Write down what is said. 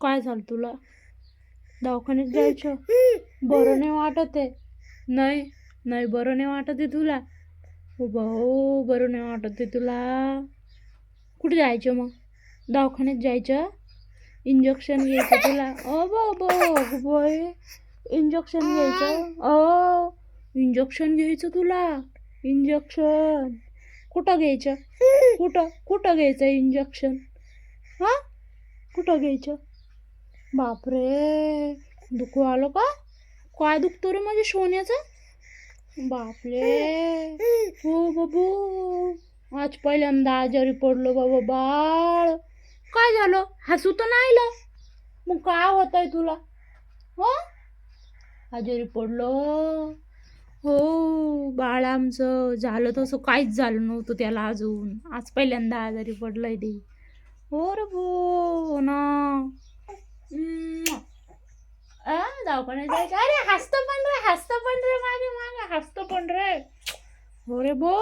काय झालं तुला? दवाखान्यात जायचं? बरं नाही वाटत आहे. नाही नाही बरं नाही वाटत आहे तुला. हो भाऊ बरं नाही वाटत आहे तुला. कुठे जायचं मग? दवाखान्यात जायचं? इंजेक्शन घ्यायचं तुला. ओ बाबा इंजेक्शन घ्यायचं? ओ इंजेक्शन घ्यायचं तुला. इंजेक्शन. कुठं घ्यायचं? कुठं कुठं घ्यायचं इंजेक्शन? हां? कुठं घ्यायचं? बापरे. दुखू आलं का? काय दुखतो रे माझ्या सोन्याचं? बापरे. हो बाबू. आज पहिल्यांदा आजारी पडलो बाबा बाळ. काय झालं? हसू तर नाही आलं. मग काय होत आहे तुला? हो? आजारी पडलो. हो बाळ आमचं झालं तसं काहीच झालं नव्हतं त्याला अजून. आज पहिल्यांदा आजारी पडलंय ते. हो रे भो हो ना. दवाखान्यात जायचं अरे हसतं पण रे हसतं पण रे मागे मागे हसतं पण रे. हो रे भो